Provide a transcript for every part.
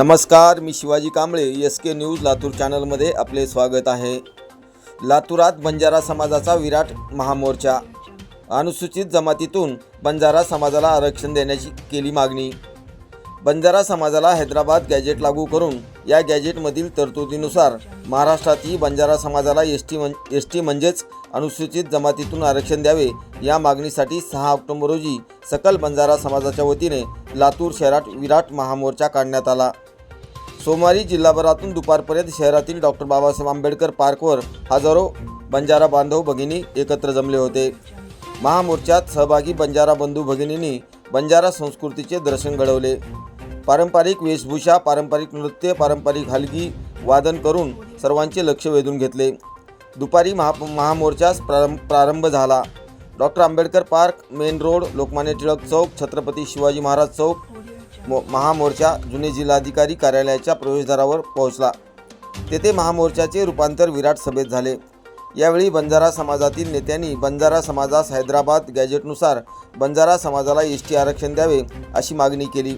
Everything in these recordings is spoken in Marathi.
नमस्कार मी Shivaji Kamble S K news Latur चॅनलमध्ये आपले स्वागत आहे. लातूरात बंजारा समाजाचा विराट महामोर्चा. अनुसूचित जमातीतून बंजारा समाजाला आरक्षण देण्याची केली मागणी. बंजारा समाजाला हैदराबाद गॅजेट लागू करून या गॅजेटमधील तरतुदीनुसार महाराष्ट्रातही बंजारा समाजाला एस टी म्हण एस टी म्हणजेच अनुसूचित जमातीतून आरक्षण द्यावे या मागणीसाठी सहा ऑक्टोबर रोजी सकल बंजारा समाजाच्या वतीने लातूर शहरात विराट महामोर्चा काढण्यात आला. सोमवारी जिल्हाभरातून दुपारपर्यंत शहरातील डॉक्टर बाबासाहेब आंबेडकर पार्कवर हजारो बंजारा बांधव भगिनी एकत्र जमले होते. महामोर्चात सहभागी बंजारा बंधू भगिनींनी बंजारा संस्कृतीचे दर्शन घडवले. पारंपरिक वेशभूषा पारंपरिक नृत्य पारंपरिक हलगी वादन करून सर्वांचे लक्ष वेधून घेतले. दुपारी महा महामोर्चास प्रारंभ प्रारंभ झाला. Doctor Ambedkar park main road Lokmanya Tilak चौक छत्रपती शिवाजी महाराज चौक मो महामोर्चा जुने जिल्हाधिकारी कार्यालयाच्या प्रवेशद्वारावर पोहोचला. तेथे महामोर्चाचे रूपांतर विराट सभेत झाले. यावेळी बंजारा समाजातील नेत्यांनी बंजारा समाजास हैदराबाद गॅजेटनुसार बंजारा समाजाला एस टी आरक्षण द्यावे अशी मागणी केली.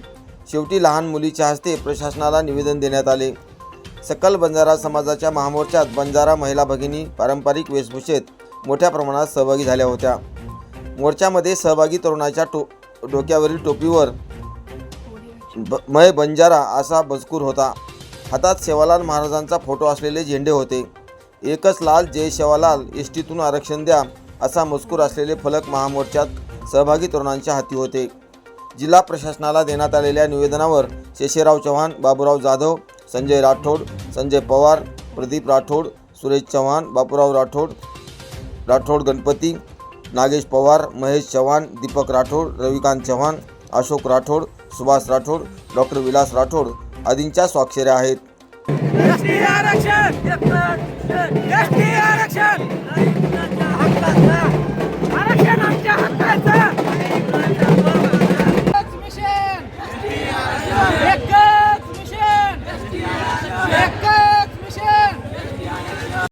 शेवटी लहान मुलीच्या हस्ते प्रशासनाला निवेदन देण्यात आले. सकल बंजारा समाजाच्या महामोर्चात बंजारा महिला भगिनी पारंपरिक वेशभूषेत मोठ्या प्रमाणात सहभागी झाल्या होत्या. मोर्चामध्ये सहभागी तरुणाच्या टो डोक्यावरील टोपीवर ब मय बंजारा असा मजकूर होता. हातात सेवालाल महाराजांचा फोटो असलेले झेंडे होते. एकच लाल जय सेवालाल एस टीतून आरक्षण द्या असा मजकूर असलेले फलक महामोर्चात सहभागी तरुणांच्या हाती होते. जिल्हा प्रशासनाला देण्यात आलेल्या निवेदनावर शेषेराव चव्हाण बाबूराव जाधव संजय राठोड संजय पवार प्रदीप राठोड सुरेश चव्हाण बापूराव राठोड राठोड गणपती नागेश पवार महेश चव्हाण दीपक राठोड रविकांत चव्हाण अशोक राठोड सुभाष राठोड डॉक्टर विलास राठोड आदींच्या स्वाक्षऱ्या आहेत.